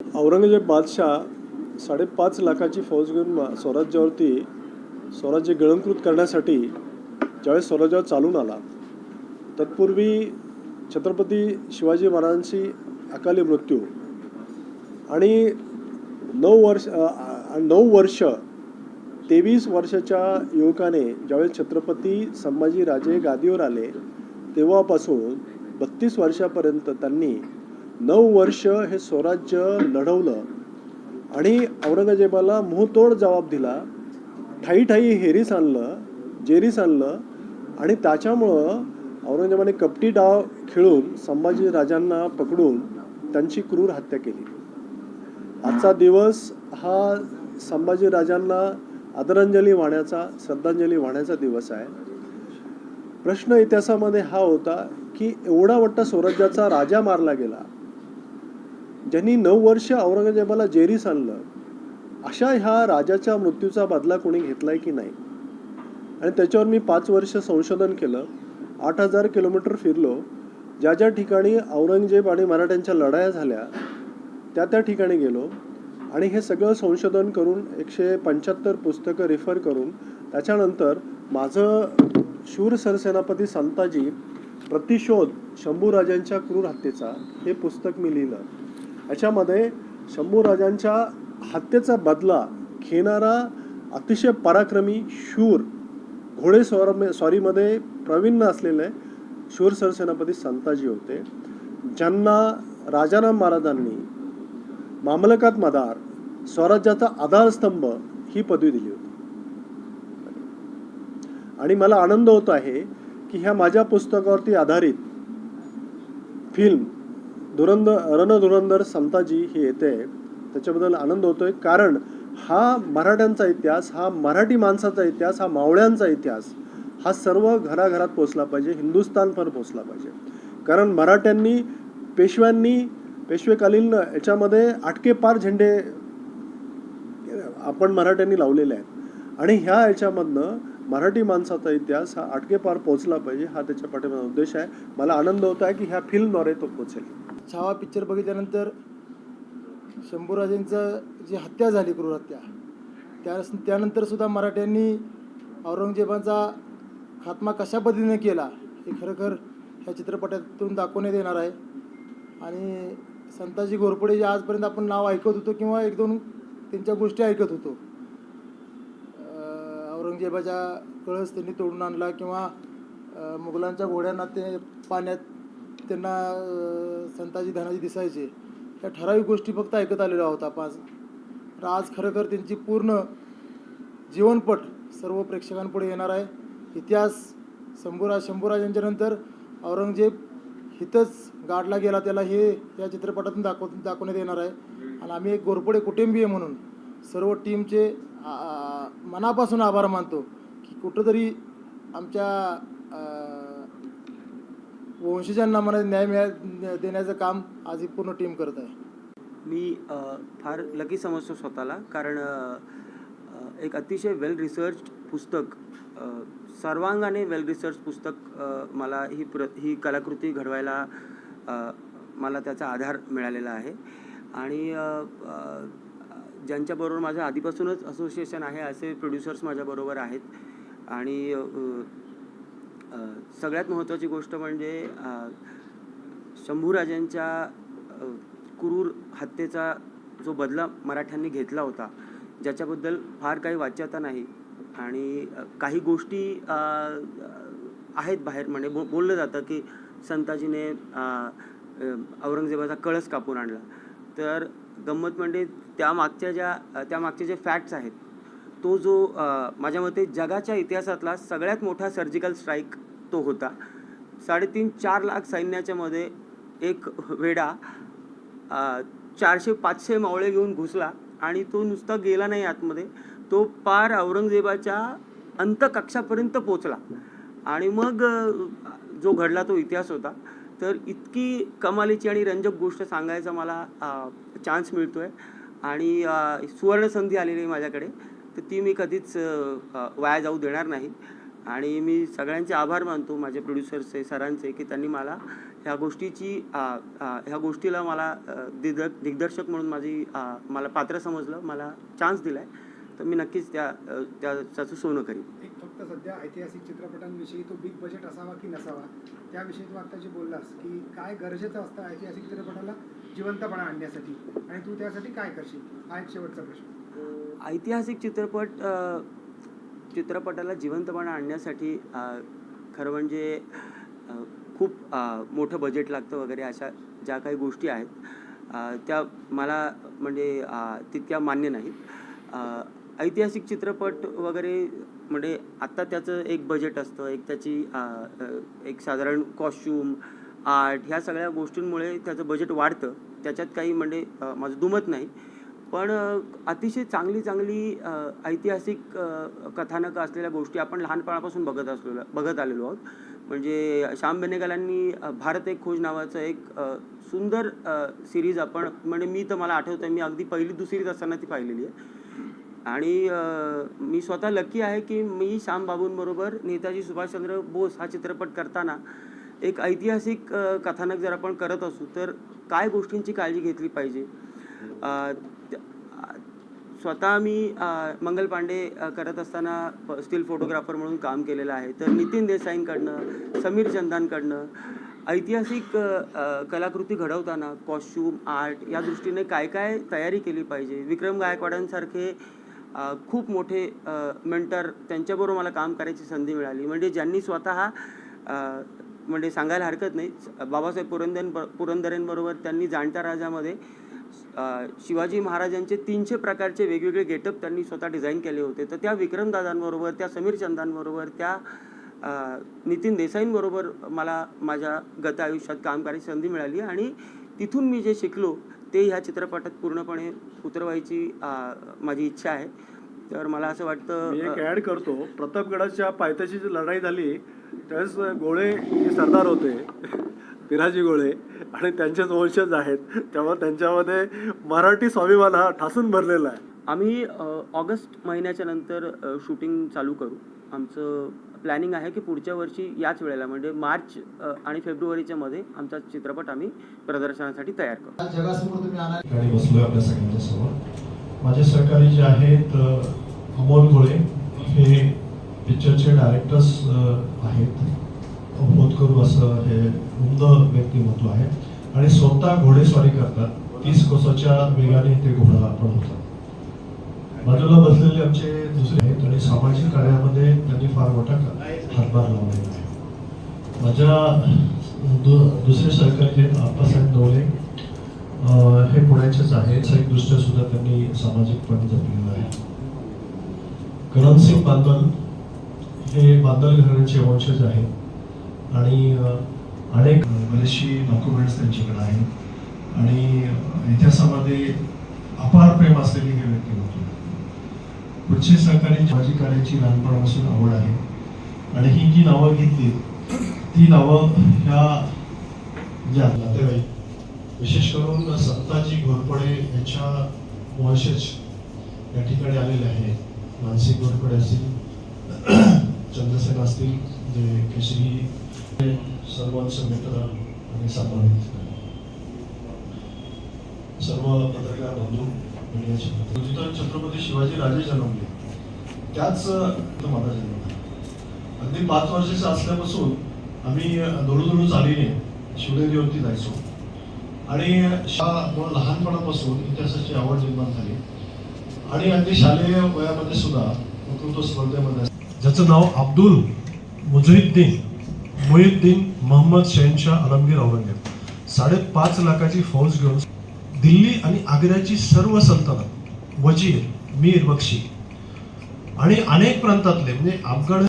औरंगजेब बादशाह साडेपाच लाखाची फौज घेऊन स्वराज्यावरती स्वराज्य गिळंकृत करण्यासाठी ज्यावेळेस स्वराज्यावर चालून आला तत्पूर्वी छत्रपती शिवाजी महाराजांची अकाली मृत्यू आणि नऊ वर्ष नऊ वर्ष तेवीस वर्षाच्या युवकाने ज्यावेळेस छत्रपती संभाजीराजे गादीवर आले तेव्हापासून बत्तीस वर्षापर्यंत त्यांनी नऊ वर्ष हे स्वराज्य लढवलं आणि औरंगजेबाला मुंहतोड जबाब दिला ठाई ठाई हेरीस आणलं जेरीस आणलं आणि त्याच्यामुळं औरंगजेबाने कपटी डाव खेळून संभाजी राजांना पकडून त्यांची क्रूर हत्या केली. आजचा दिवस हा संभाजी राजांना आदरांजली वाहण्याचा श्रद्धांजली वाहण्याचा दिवस आहे. प्रश्न इतिहासामध्ये हा होता की एवढा मोठा स्वराज्याचा राजा मारला गेला ज्यांनी नऊ वर्ष औरंगजेबाला जेरीस आणलं अशा ह्या राजाच्या मृत्यूचा बदला कोणी घेतलाय की नाही? आणि त्याच्यावर मी पाच वर्ष संशोधन केलं आठ हजार किलोमीटर फिरलो ज्या ज्या ठिकाणी औरंगजेब आणि मराठ्यांच्या लढाया झाल्या त्या त्या ठिकाणी गेलो आणि हे सगळं संशोधन करून एकशे पंच्याहत्तर पुस्तकं रेफर करून त्याच्यानंतर माझं शूर सरसेनापती संताजी प्रतिशोध शंभूराजांच्या क्रूर हत्येचा हे पुस्तक मी लिहिलं. याच्यामध्ये शंभूराजांच्या हत्येचा बदला घेणारा अतिशय पराक्रमी शूर घोडेस्वार स्वारीमध्ये प्रवीण असलेले शूर सरसेनापती संताजी होते. ज्यांना राजाराम महाराजांनी मामलकात मदार स्वराज्याचा आधारस्तंभ ही पदवी दिली होती. आणि मला आनंद होत आहे की ह्या माझ्या पुस्तकावरती आधारित फिल्म धुरंधर रणधुरंधर संताजी ही येते. त्याच्याबद्दल आनंद होतोय. कारण हा मराठ्यांचा इतिहास हा मराठी माणसाचा इतिहास हा मावळ्यांचा इतिहास हा सर्व घराघरात पोचला पाहिजे हिंदुस्थानभर पोचला पाहिजे. कारण मराठ्यांनी पेशव्यांनी पेशवेकालीन याच्यामध्ये आटकेपार झेंडे आपण मराठ्यांनी लावलेले आहेत. आणि ह्या याच्यामधनं मराठी माणसाचा इतिहास हा आटकेपार पोचला पाहिजे हा त्याच्या पाठीमागचा उद्देश आहे. मला आनंद होत आहे की ह्या फिल्मद्वारे तो पोचेल छावा पिक्चर बघितल्यानंतर शंभूराजेंचं जी हत्या झाली क्रूर हत्या त्या त्यानंतरसुद्धा मराठ्यांनी औरंगजेबाचा खात्मा कशा पद्धतीने केला हे खरोखर ह्या चित्रपटातून दाखवण्यात येणार आहे. आणि संताजी घोरपडे जे आजपर्यंत आपण नाव ऐकत होतो किंवा एक दोन त्यांच्या गोष्टी ऐकत होतो औरंगजेबाच्या कळस त्यांनी तोडून आणला किंवा मुघलांच्या घोड्यांना ते पाण्यात त्यांना संताजी धनाजी दिसायचे. या ठराविक गोष्टी फक्त ऐकत आलेलो आहोत आपण. तर आज खरोखर त्यांची पूर्ण जीवनपट सर्व प्रेक्षकांपुढे येणार आहे. इतिहास शंभूराज शंभूराज यांच्यानंतर औरंगजेब हिथंच गाडला गेला त्याला हे या चित्रपटातून दाखव दाखवण्यात येणार आहे. आणि आम्ही एक गोरपडे कुटुंबीय म्हणून सर्व टीमचे मनापासून आभार मानतो की कुठंतरी आमच्या वंशजांना मला न्याय मिळा देण्याचं काम आज ही पूर्ण टीम करत आहे. मी फार लकी समजतो स्वतःला कारण एक अतिशय वेल रिसर्च पुस्तक सर्वांगाने वेल रिसर्च पुस्तक मला ही प्र ही कलाकृती घडवायला मला त्याचा आधार मिळालेला आहे. आणि ज्यांच्याबरोबर माझं आधीपासूनच असोसिएशन आहे असे प्रोड्युसर्स माझ्याबरोबर आहेत. आणि सगळ्यात महत्त्वाची गोष्ट म्हणजे शंभूराजांच्या क्रूर हत्येचा जो बदला मराठ्यांनी घेतला होता ज्याच्याबद्दल फार काही वाच्यता नाही आणि काही गोष्टी आहेत बाहेर. म्हणजे बो बोललं जातं की संताजीने औरंगजेबाचा कळस कापून आणला. तर गंमत म्हणजे त्या मागच्या ज्या त्यामागचे जे फॅक्ट्स आहेत तो जो माझ्या मते जगाच्या इतिहासातला सगळ्यात मोठा सर्जिकल स्ट्राईक तो होता. साडेतीन चार लाख सैन्याच्या मध्ये एक वेडा चारशे पाचशे मावळे घेऊन घुसला आणि तो नुसता गेला नाही आतमध्ये. तो पार औरंगजेबाच्या अंतकक्षापर्यंत पोचला आणि मग जो घडला तो इतिहास होता. तर इतकी कमालीची आणि रंजक गोष्ट सांगायचा मला चान्स मिळतो आहे आणि सुवर्णसंधी आलेली आहे माझ्याकडे. तर ती मी कधीच वाया जाऊ देणार नाही. आणि मी सगळ्यांचे आभार मानतो माझे प्रोड्युसर्सचे सरांचे की त्यांनी मला ह्या गोष्टीची ह्या गोष्टीला मला दिग्द दिग्दर्शक म्हणून माझी मला पात्र समजलं मला चान्स दिला आहे तर मी नक्कीच त्या त्या त्याचं सोनं करीन. एक फक्त सध्या ऐतिहासिक चित्रपटांविषयी तो बिग बजेट असावा की नसावा त्याविषयी तू आता जे बोललास की काय गरजेचं असतं ऐतिहासिक चित्रपटाला जिवंतपणा आणण्यासाठी? आणि तू त्यासाठी काय करशील? हा एक शेवटचा प्रश्न. ऐतिहासिक चित्रपट चित्रपटाला जिवंतपणा आणण्यासाठी खरं म्हणजे खूप मोठं बजेट लागतं वगैरे अशा ज्या काही गोष्टी आहेत. त्या मला म्हणजे तितक्या मान्य नाहीत. ऐतिहासिक चित्रपट वगैरे म्हणजे आत्ता त्याचं एक बजेट असतं. एक त्याची एक साधारण कॉस्च्युम आर्ट ह्या सगळ्या गोष्टींमुळे त्याचं बजेट वाढतं. त्याच्यात काही म्हणजे माझं दुमत नाही. पण अतिशय चांगली चांगली ऐतिहासिक कथानकं असलेल्या गोष्टी आपण लहानपणापासून बघत असलेलो बघत आलेलो आहोत. म्हणजे श्याम बेनेगलांनी भारत एक खोज नावाचं एक सुंदर सिरीज आपण म्हणजे मी तर मला आठवतं आहे मी अगदी पहिली दुसरीत असताना ती पाहिलेली आहे. आणि मी स्वतः लकी आहे की मी श्याम बाबूंबरोबर नेताजी सुभाषचंद्र बोस हा चित्रपट करताना एक ऐतिहासिक कथानक जर आपण करत असू तर काय गोष्टींची काळजी घेतली पाहिजे? स्वतः मी मंगल पांडे करत असताना प- स्टील फोटोग्राफर म्हणून काम केलेलं आहे. तर नितीन देसाईंकडनं समीर चंदांकडनं ऐतिहासिक कलाकृती घडवताना कॉस्च्युम आर्ट या दृष्टीने काय काय तयारी केली पाहिजे? विक्रम गायकवाडांसारखे खूप मोठे मेंटर त्यांच्याबरोबर मला काम करायची संधी मिळाली. म्हणजे ज्यांनी स्वतः म्हणजे सांगायला हरकत नाही बाबासाहेब पुरंदर पुरंदरेंबरोबर त्यांनी जाणत्या राजामध्ये शिवाजी महाराजांचे तीनशे प्रकारचे वेगवेगळे गेटअप त्यांनी स्वतः डिझाईन केले होते. तर त्या विक्रमदादांबरोबर त्या समीर चंदांबरोबर त्या नितीन देसाईंबरोबर मला माझ्या गत आयुष्यात काम करायची संधी मिळाली आणि तिथून मी जे शिकलो ते ह्या चित्रपटात पूर्णपणे उतरवायची माझी इच्छा आहे. तर मला असं वाटतं ॲड करतो. प्रतापगडाच्या पायथ्याची जी लढाई झाली त्यावेळेस गोळे हे सरदार होते. पिराजी गोळे आणि त्यांचेच वंशज आहेत त्यामुळे त्यांच्यामध्ये मराठी स्वाभिमान हा ठासून भरलेला आहे. आम्ही ऑगस्ट महिन्याच्या नंतर शूटिंग चालू करू. आमचं प्लॅनिंग आहे की पुढच्या वर्षी याच वेळेला म्हणजे मार्च आणि फेब्रुवारीच्या मध्ये आमचा चित्रपट आम्ही प्रदर्शनासाठी तयार करू. जगासमोर तुम्ही आणा ठिकाणी बसलोय आपल्या सगळ्यांच्या समोर. माझे सहकारी जे आहेत अमोल गोळे हे पिक्चरचे डायरेक्टर्स आहेत. होतकरू असं हे उमद व्यक्तिमत्व आहे. आणि स्वतः घोडेस्वारी करतात. तीस कोसाच्या वेगाने ते घोडा पळवतात बाजूला बसलेले आमचे दुसरे आहेत आणि सामाजिक कार्यामध्ये त्यांनी फार मोठा हातभार लावलेला आहे. माझ्या दु दुसरे सहकारी आहेत आप्पासाहेब डोळे हे पुण्याचेच आहेत. दृष्ट्या सुद्धा त्यांनी सामाजिकपणे जपलेलं आहे. करणसिंग बांदल हे बांदल घराण्याचे वंशज आहेत. आणि अनेक बरेचशी डॉक्युमेंट्स त्यांच्याकडे आहेत. आणि इतिहासामध्ये अपार प्रेम असलेली हे व्यक्ती होती. पुढचे सहकारी माझी कार्याची लहानपणापासून आवड आहे. आणि ही जी नावं घेतली ती नावं ह्या ज्या नातेवाईक विशेष करून संताजी घोरपडे यांच्या वंशज या ठिकाणी आलेले आहेत. मानसिक घोरपडे असतील चंद्रसेन असतील केशरी हे सर्वांचे मित्र आणि सन्मानित सर्व पत्रकार बंधू आणि छत्रपती शिवाजी राजे जन्मले. त्याच माझा जन्म झाला. अगदी पाच वर्षाचं असल्यापासून आम्ही दोडू चालीने शिवनेरीवरती जायचो. आणि शा- लहानपणापासून इतिहासाची आवड निर्माण झाली. आणि अगदी शालेय वयामध्ये सुद्धा वक्तृत्व स्पर्धेमध्ये ज्याचं नाव अब्दुल मुझहिद्दीन मुहिद्दीन मोहम्मद शहनशाह आलमगीर औरंगजेब. साडेपाच लाखाची फौज घेऊन दिल्ली आणि आग्र्याची सर्व सल्तनत वजीर मीर बक्षी आणि अनेक प्रांतातले म्हणजे अफगाण